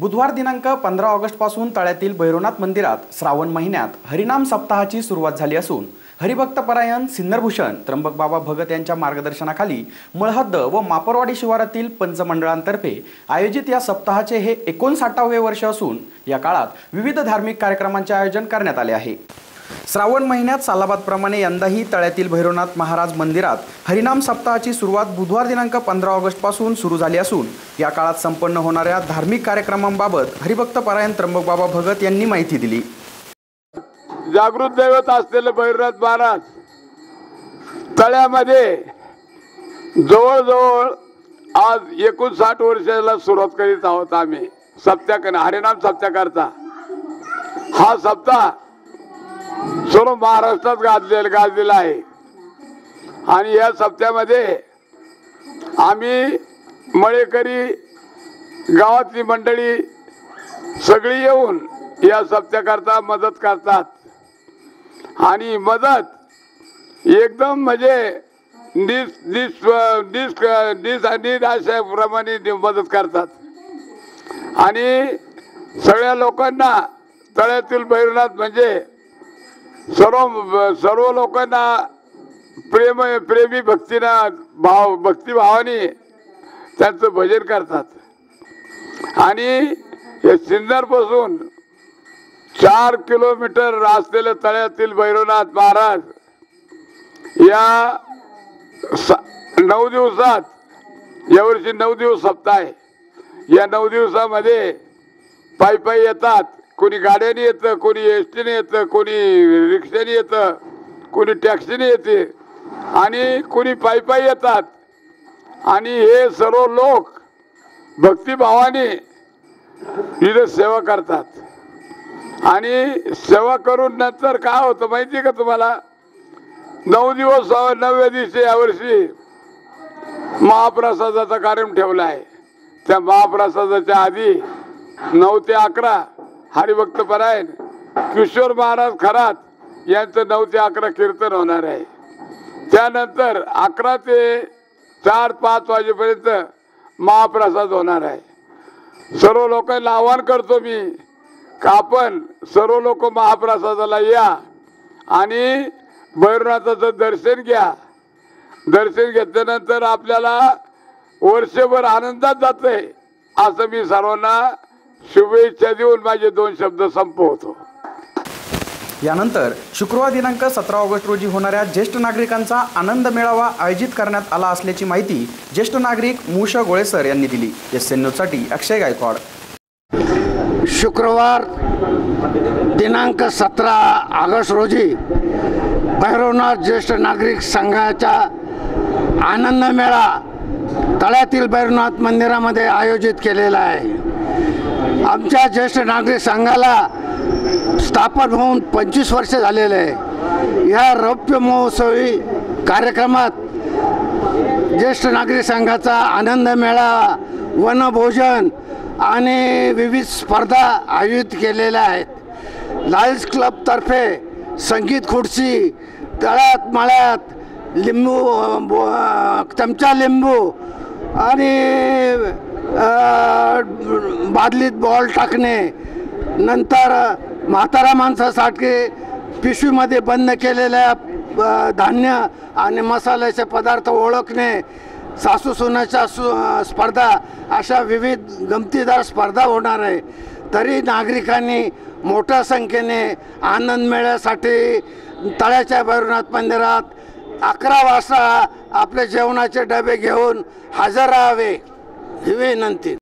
बुधवार दिनांक पंधरा ऑगस्टपासून तळ्यातील भैरवनाथ मंदिरात श्रावण महिन्यात हरिनाम सप्ताहाची सुरुवात झाली असून हरिभक्त परायण सिन्नरभूषण त्र्यंबक बाबा भगत यांच्या मार्गदर्शनाखाली मळहद्द व मापरवाडी शिवारातील पंचमंडळांतर्फे आयोजित या सप्ताहाचे हे एकोणसाठावे वर्ष असून या काळात विविध धार्मिक कार्यक्रमांचे आयोजन करण्यात आले आहे. श्रावण महिन्यात सालाबादप्रमाणे यंदाही तळ्यातील भैरवनाथ महाराज मंदिरात हरिनाम सप्ताहाची सुरुवात बुधवार दिनांक पंधरा ऑगस्टपासून सुरू झाली असून या काळात संपन्न होणाऱ्या धार्मिक कार्यक्रमांबाबत हरिभक्त परायण त्र्यंबकबाबा भगत यांनी माहिती दिली. जागृत दैवत असलेले भैरवनाथ महाराज तळ्यामध्ये जवळजवळ आज एकोणसाठ वर्षाला सुरुवात करीत आहोत आम्ही सप्त्याकन हरिनाम सप्त्याकरता हा सप्ताह सर्व महाराष्ट्रात गाजले गाजलेला आहे. आणि या सप्त्यामध्ये आम्ही मळेकरी गावातली मंडळी सगळी येऊन या सप्त्याकरता मदत करतात. आणि मदत एकदम म्हणजे निस निस निस निस निराशाप्रमाणे मदत करतात. आणि सगळ्या लोकांना तळ्यातील भैरवनाथ म्हणजे सर्व सर्व लोकांना प्रेम प्रेमी भक्तीना भाव भक्तिभावाने त्यांचं भजन करतात. आणि हे सिन्नरपासून चार किलोमीटर असलेल्या तळ्यातील भैरवनाथ महाराज या नऊ दिवसात यावर्षी नऊ दिवस सप्ताह आहे. या नऊ दिवसामध्ये पायी पायी येतात. कोणी गाड्याने येतं कोणी एस टीने येतं कोणी रिक्षाने येतं कोणी टॅक्सीने येते आणि कोणी पायी पायी येतात. आणि हे सर्व लोक भक्तिभावाने इथे सेवा करतात. आणि सेवा करून नंतर काय होतं माहिती आहे का तुम्हाला? नऊ दिवस नवव्या दिवशी यावर्षी महाप्रसादाचा कार्यक्रम ठेवला आहे. त्या महाप्रसादाच्या आधी नऊ ते अकरा हरिभक्त परायण किशोर महाराज खरात यांचं नऊ ते अकरा कीर्तन होणार आहे. त्यानंतर अकरा ते चार पाच वाजेपर्यंत महाप्रसाद होणार आहे. सर्व लोकांना आवाहन करतो मी का आपण सर्व लोक महाप्रसादाला या आणि भैरवनाथाचं दर्शन घ्या. दर्शन घेतल्यानंतर आपल्याला वर्षभर आनंदात जातंय असं मी सर्वांना शुभेच्छा देऊन माझे दोन शब्द संपवतो. यानंतर शुक्रवार दिनांक सतरा ऑगस्ट रोजी होणाऱ्या ज्येष्ठ नागरिकांचा आनंद मेळावा आयोजित करण्यात आला असल्याची माहिती ज्येष्ठ नागरिक मुशा गोळेसर यांनी दिली. एस एन न्यूजसाठी अक्षय गायकवाड. शुक्रवार दिनांक सतरा ऑगस्ट रोजी भैरवनाथ ज्येष्ठ नागरिक संघाचा आनंद मेळा तळ्यातील भैरवनाथ मंदिरामध्ये आयोजित केलेला आहे. आमच्या ज्येष्ठ नागरिक संघाला स्थापन होऊन पंचवीस वर्ष झालेले आहे. या रौप्य महोत्सवी कार्यक्रमात ज्येष्ठ नागरिक संघाचा आनंद मेळावा वनभोजन आणि विविध स्पर्धा आयोजित केलेल्या आहेत. लायन्स क्लबतर्फे संगीत खुर्ची तळ्यात मळ्यात लिंबू बो- चमचा लिंबू आणि बादलीत बॉल टाकणे नंतर म्हातारा माणसासाठी पिशवीमध्ये बंद केलेल्या धान्य आणि मसाल्याचे पदार्थ ओळखणे सासू सुनाच्या सु स्पर्धा अशा विविध गमतीदार स्पर्धा होणार आहे. तरी नागरिकांनी मोठ्या संख्येने आनंद मेळ्यासाठी तळ्याच्या भैरवनाथ मंदिरात अकरा वाजता आपले जेवणाचे डबे घेऊन हजर राहावे. ही विनंती.